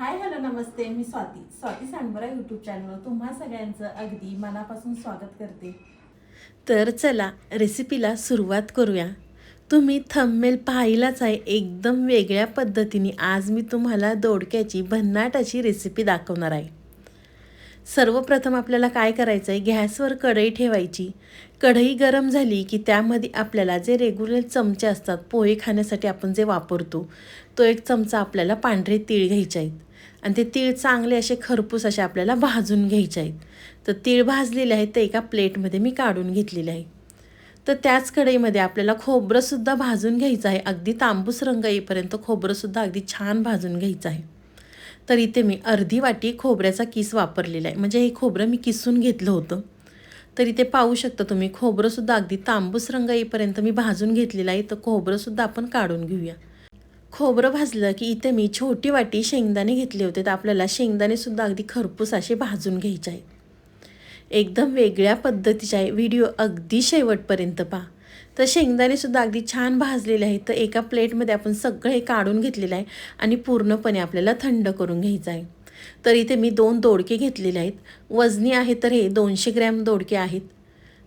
हाय hello नमस्ते. मी Swati. Swati Sandbara YouTube चॅनलवर तुम्हा सगळ्यांचं अगदी मनापासून स्वागत करते. तर चला रेसिपीला सुरुवात करूया. तुम्ही थंबमेल पाहिलाच आहे. एकदम वेगळ्या पद्धतीने आज मी तुम्हाला दोडक्याची भन्नाट अशी रेसिपी दाखवणार आहे. सर्वप्रथम आपल्याला काय करायचं आहे गॅसवर कढई ठेवायची. कढई गरम झाली की त्यामध्ये आपल्याला जे रेग्युलर चमचे असतात पोहे खाण्यासाठी आपण जे वापरतो तो एक चमचा आपल्याला पांढरे तीळ घ्यायचे आहेत. आणि ते तीळ चांगले असे खरपूस असे आपल्याला भाजून घ्यायचे आहेत. तर तीळ भाजलेले आहेत ते एका प्लेटमध्ये मी काढून घेतलेले आहे. तर त्याच कढईमध्ये आपल्याला खोबरंसुद्धा भाजून घ्यायचं आहे. अगदी तांबूस रंग येईपर्यंत खोबरंसुद्धा अगदी छान भाजून घ्यायचं आहे. तर इथे मी अर्धी वाटी खोबऱ्याचा किस वापरलेला आहे. म्हणजे हे खोबरं मी किसून घेतलं होतं. तर इथे पाहू शकता तुम्ही खोबरंसुद्धा अगदी तांबूस रंग येईपर्यंत मी भाजून घेतलेलं आहे. तर खोबरंसुद्धा आपण काढून घेऊया. खोबरं भाजलं की इथे मी छोटी वाटी शेंगदाणे घेतले होते. तर आपल्याला शेंगदाणेसुद्धा अगदी खरपूस असे भाजून घ्यायचे आहे एकदम वेगळ्या पद्धतीचे आहे. व्हिडिओ अगदी शेवटपर्यंत पहा. तर शेंगदाणेसुद्धा अगदी छान भाजलेले आहेत. तर एका प्लेटमध्ये आपण सगळं हे काढून घेतलेलं आहे आणि पूर्णपणे आपल्याला थंड करून घ्यायचं आहे. तर इथे मी दोन दोडके घेतलेले आहेत. वजनी आहे तर हे दोनशे ग्रॅम दोडके आहेत.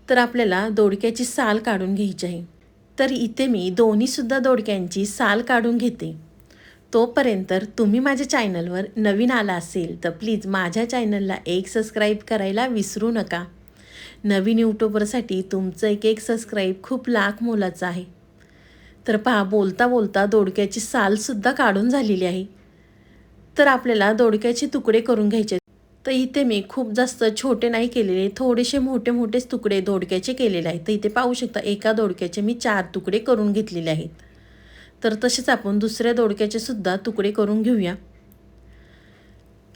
तर आपल्याला दोडक्याची साल काढून घ्यायची आहे. तर इथे मी दोन्हीसुद्धा दोडक्यांची साल काढून घेते. तोपर्यंत तुम्ही माझ्या चॅनलवर नवीन आला असेल तर प्लीज माझ्या चॅनलला एक सबस्क्राईब करायला विसरू नका. नवीन यूट्यूबरसाठी तुमचं एक एक सबस्क्राईब खूप लाख मोलाचं आहे. तर पहा बोलता बोलता दोडक्याची सालसुद्धा काढून झालेली आहे. तर आपल्याला दोडक्याचे तुकडे करून घ्यायचे तर इथे मी खूप जास्त छोटे नाही केलेले थोडेसे मोठे मोठेच तुकडे दोडक्याचे केलेले आहेत. तर इथे पाहू शकता एका दोडक्याचे मी चार तुकडे करून घेतलेले आहेत. तर तसेच आपण दुसऱ्या दोडक्याचे सुद्धा तुकडे करून घेऊया.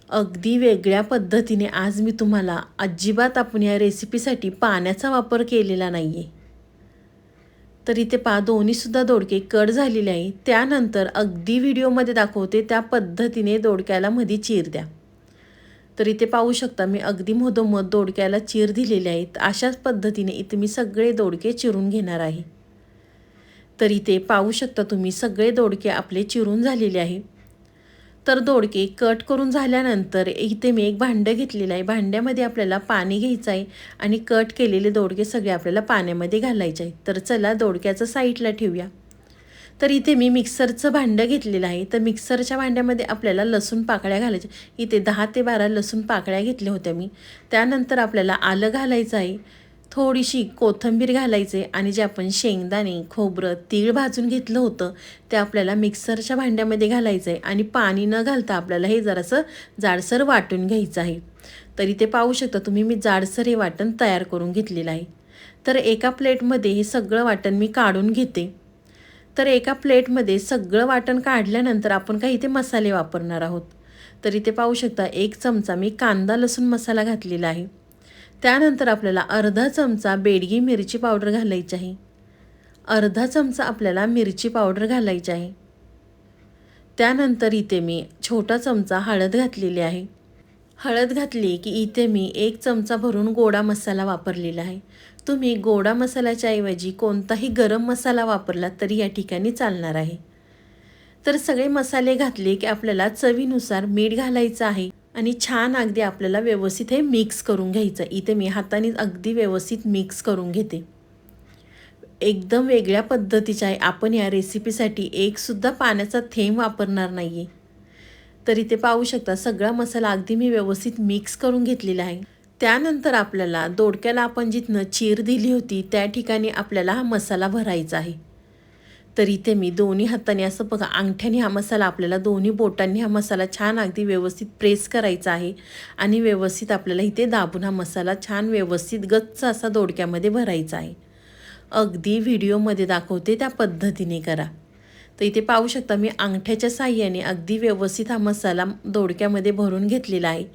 अगदी वेगळ्या पद्धतीने आज मी तुम्हाला अजिबात आपण या रेसिपीसाठी पाण्याचा वापर केलेला नाही आहे तर इथे पा दोन्हीसुद्धा दोडके कट झालेले आहे त्यानंतर अगदी व्हिडिओमध्ये दाखवते त्या पद्धतीने दोडक्याला मध्ये चीर द्या. तर इथे पाहू शकता. मी अगदी मधोमध दोडक्याला चीर दिलेले आहेत. अशाच पद्धतीने इथे मी सगळे दोडके चिरून घेणार आहे. तर इथे पाहू शकता तुम्ही सगळे दोडके आपले चिरून झालेले आहे तर दोडके कट करून झाल्यानंतर इथे मी एक भांडं घेतलेलं आहे. भांड्यामध्ये आपल्याला पाणी घ्यायचं आहे आणि कट केलेले दोडके सगळे आपल्याला पाण्यामध्ये घालायचे आहे तर चला दोडक्याचं साईडला ठेवूया. तर इथे मी मिक्सरचं भांडं घेतलेलं आहे. तर मिक्सरच्या भांड्यामध्ये आपल्याला लसूण पाकळ्या घालायच्या. इथे दहा ते बारा लसूण पाकळ्या घेतल्या होत्या मी. त्यानंतर आपल्याला आलं घालायचं आहे. थोडीशी कोथिंबीर घालायचे आणि जे आपण शेंगदाणे खोबरं तीळ भाजून घेतलं होतं ते आपल्याला मिक्सरच्या भांड्यामध्ये घालायचं आहे. आणि पाणी न घालता आपल्याला हे जरासं जाडसर वाटून घ्यायचं आहे. तरी ते पाहू शकता तुम्ही मी जाडसर हे वाटण तयार करून घेतलेलं आहे. तर एका प्लेटमध्ये हे सगळं वाटण मी काढून घेते. तर एका प्लेटमध्ये सगळं वाटण काढल्यानंतर आपण काही इथे मसाले वापरणार आहोत. तर इथे पाहू शकता एक चमचा मी कांदा लसूण मसाला घातलेला आहे. त्यानंतर आपल्याला अर्धा चमचा बेडगी मिरची पावडर घालायची आहे. अर्धा चमचा आपल्याला मिरची पावडर घालायची आहे. त्यानंतर इथे मी छोटा चमचा हळद घातलेली आहे. हळद घातली की इथे मी एक चमचा भरून गोडा मसाला वापरलेला आहे. तुम्ही गोडा मसाल्याच्या ऐवजी कोणताही गरम मसाला वापरला तरी या ठिकाणी चालणार आहे. तर सगळे मसाले घातले की आपल्याला चवीनुसार मीठ घालायचं आहे आणि छान अगदी आपल्याला व्यवस्थित हे मिक्स करून घ्यायचं. इथे मी हाताने अगदी व्यवस्थित मिक्स करून घेते. एकदम वेगळ्या पद्धतीच्या आहे. आपण या रेसिपीसाठी एकसुद्धा पाण्याचा थेंब वापरणार नाही आहे तर इथे पाहू शकता सगळा मसाला अगदी मी व्यवस्थित मिक्स करून घेतलेला आहे. त्यानंतर आपल्याला दोडक्याला आपण जिथनं चीर दिली होती त्या ठिकाणी आपल्याला हा मसाला भरायचा आहे. तर इथे मी दोन्ही हाताने असं बघा अंगठ्याने हा मसाला आपल्याला दोन्ही बोटांनी हा मसाला छान अगदी व्यवस्थित प्रेस करायचा आहे. आणि व्यवस्थित आपल्याला इथे दाबून हा मसाला छान व्यवस्थित गच्च असा दोडक्यामध्ये भरायचा आहे. अगदी व्हिडिओमध्ये दाखवते त्या पद्धतीने करा. तर इथे पाहू शकता मी अंगठ्याच्या साह्याने अगदी व्यवस्थित हा मसाला दोडक्यामध्ये भरून घेतलेला आहे.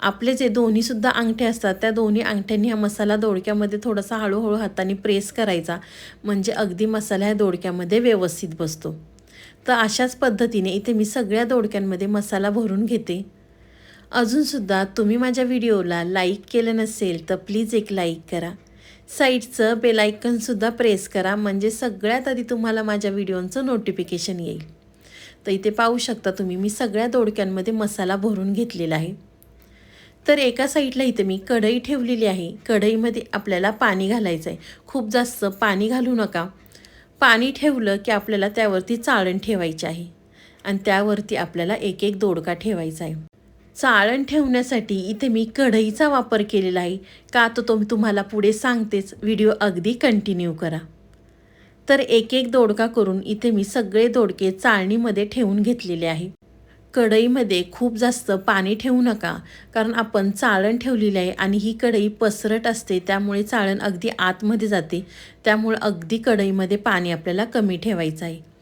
आपले जे दोन्हीसुद्धा अंगठे असतात त्या दोन्ही अंगठ्यांनी हा मसाला दोडक्यामध्ये थोडासा हळूहळू हाताने प्रेस करायचा. म्हणजे अगदी मसाला ह्या दोडक्यामध्ये व्यवस्थित बसतो. तर अशाच पद्धतीने इथे मी सगळ्या दोडक्यांमध्ये मसाला भरून घेते. अजूनसुद्धा तुम्ही माझ्या व्हिडिओला लाईक केलं नसेल तर प्लीज एक लाईक करा. साईडचं बेलायकनसुद्धा प्रेस करा. म्हणजे सगळ्यात आधी तुम्हाला माझ्या व्हिडिओंचं नोटिफिकेशन येईल. तर इथे पाहू शकता तुम्ही मी सगळ्या दोडक्यांमध्ये मसाला भरून घेतलेला आहे. तर एका साईडला इथे मी कढई ठेवलेली आहे. कढईमध्ये आपल्याला पाणी घालायचं आहे. खूप जास्त पाणी घालू नका. पाणी ठेवलं की आपल्याला त्यावरती चाळण ठेवायची आहे. आणि त्यावरती आपल्याला एक एक दोडका ठेवायचा आहे. चाळण ठेवण्यासाठी इथे मी कढईचा वापर केलेला आहे. का तर तो मी तुम्हाला पुढे सांगतेच. व्हिडिओ अगदी कंटिन्यू करा. तर एक एक दोडका करून इथे मी सगळे दोडके चाळणीमध्ये ठेवून घेतलेले आहे. कढईमध्ये खूप जास्त पाणी ठेवू नका कारण आपण चाळण ठेवलेली आहे आणि ही कढई पसरट असते त्यामुळे चाळण अगदी आतमध्ये जाते. त्यामुळे अगदी कढईमध्ये पाणी आपल्याला कमी ठेवायचं आहे.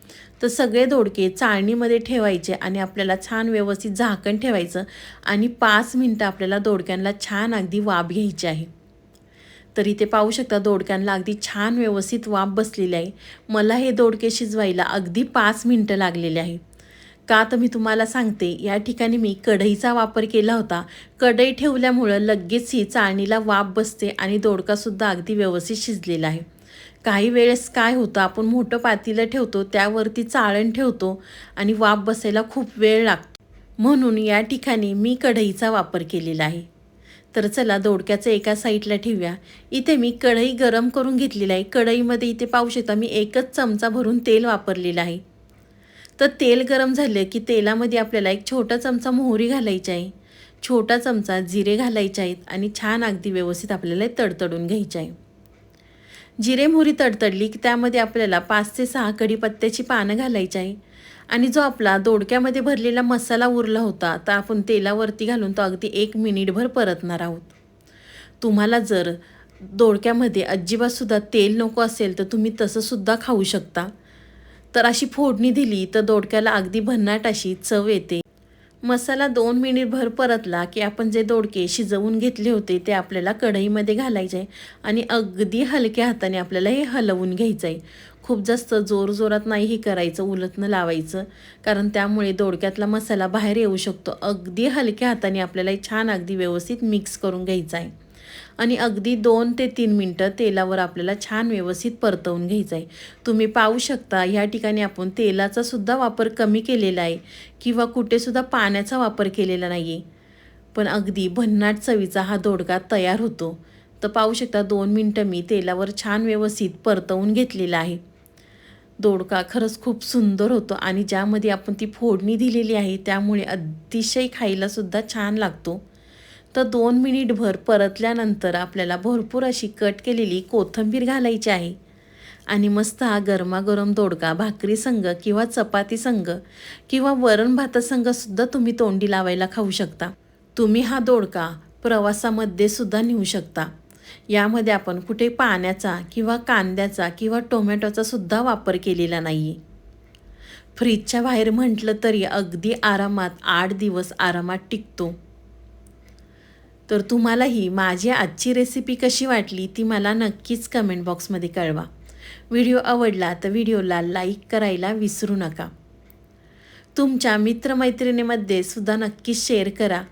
तर सगळे दोडके चाळणीमध्ये ठेवायचे आणि आपल्याला छान व्यवस्थित झाकण ठेवायचं आणि पाच मिनटं आपल्याला दोडक्यांना छान अगदी वाफ घ्यायची आहे. तर इथे पाहू शकता दोडक्यांना अगदी छान व्यवस्थित वाफ बसलेली आहे. मला हे दोडके शिजवायला अगदी पाच मिनटं लागलेले आहे. का तर मी तुम्हाला सांगते या ठिकाणी मी कढईचा वापर केला होता. कढई ठेवल्यामुळं लगेच ही चाळणीला वाफ बसते आणि दोडकासुद्धा अगदी व्यवस्थित शिजलेला आहे. काही वेळेस काय होतं आपण मोठं पातीलं ठेवतो त्यावरती चाळण ठेवतो आणि वाफ बसायला खूप वेळ लागतो. म्हणून या ठिकाणी मी कढईचा वापर केलेला आहे. तर चला दोडक्याचं एका साईडला ठेवूया. इथे मी कढई गरम करून घेतलेली आहे. कढईमध्ये इथे पाहू शकता मी एकच चमचा भरून तेल वापरलेलं आहे. तर तेल गरम झालं की तेलामध्ये आपल्याला एक छोटा चमचा मोहरी घालायची आहे. छोटा चमचा जिरे घालायचे आहेत आणि छान अगदी व्यवस्थित आपल्याला तडतडून घ्यायचे आहे. जिरे मोहरी तडतडली की त्यामध्ये आपल्याला पाच ते सहा कढीपत्त्याची पानं घालायची आहे. आणि जो आपला दोडक्यामध्ये भरलेला मसाला उरला होता तर आपण तेलावरती घालून तो अगदी एक मिनिटभर परतणार आहोत. तुम्हाला जर दोडक्यामध्ये अजिबातसुद्धा तेल नको असेल तर तुम्ही तसंसुद्धा खाऊ शकता. तर अशी फोडणी दिली तर दोडक्याला अगदी भन्नाट अशी चव येते. मसाला दोन मिनिटभर परतला की आपण जे दोडके शिजवून घेतले होते ते आपल्याला कढईमध्ये घालायचे आहे. आणि अगदी हलक्या हाताने आपल्याला हे हलवून घ्यायचं आहे. खूप जास्त जोर जोरात नाही हे करायचं उलटनं लावायचं. कारण त्यामुळे दोडक्यातला मसाला बाहेर येऊ शकतो. अगदी हलक्या हाताने आपल्याला हे छान अगदी व्यवस्थित मिक्स करून घ्यायचा आहे. आणि अगदी दोन ते तीन मिनटं तेलावर आपल्याला छान व्यवस्थित परतवून घ्यायचं आहे. तुम्ही पाहू शकता ह्या ठिकाणी आपण तेलाचा सुद्धा वापर कमी केलेला आहे किंवा कुठेसुद्धा पाण्याचा वापर केलेला नाही आहे पण अगदी भन्नाट चवीचा हा दोडका तयार होतो. तर पाहू शकता दोन मिनटं मी तेलावर छान व्यवस्थित परतवून घेतलेला आहे. दोडका खरंच खूप सुंदर होतो आणि ज्यामध्ये आपण ती फोडणी दिलेली आहे त्यामुळे अतिशय खायलासुद्धा छान लागतो. तर दोन मिनिटभर परतल्यानंतर आपल्याला भरपूर अशी कट केलेली कोथिंबीर घालायची आहे. आणि मस्त हा गरमागरम दोडका भाकरी संघ किंवा चपाती संघ किंवा वरण भातासंगसुद्धा तुम्ही तोंडी लावायला खाऊ शकता. तुम्ही हा दोडका प्रवासामध्ये सुद्धा नेऊ शकता. यामध्ये आपण कुठे पाण्याचा किंवा कांद्याचा किंवा टोमॅटोचा सुद्धा वापर केलेला नाही. आहे फ्रीजच्या बाहेर म्हटलं तरी अगदी आरामात आठ दिवस आरामात टिकतो. तर तुम्हालाही माझी आजची रेसिपी कशी वाटली ती मला नक्कीच कमेंट बॉक्समध्ये कळवा. व्हिडिओ आवडला तर व्हिडिओला लाईक करायला विसरू नका. तुमच्या मित्रमैत्रिणीमध्ये सुद्धा नक्कीच शेअर करा.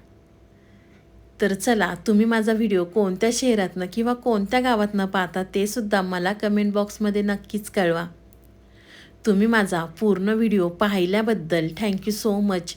तर चला तुम्ही माझा व्हिडिओ कोणत्या शहरातनं किंवा कोणत्या गावातनं पाहता ते सुद्धा मला कमेंट बॉक्समध्ये नक्कीच कळवा. तुम्ही माझा पूर्ण व्हिडिओ पाहिल्याबद्दल थँक्यू सो मच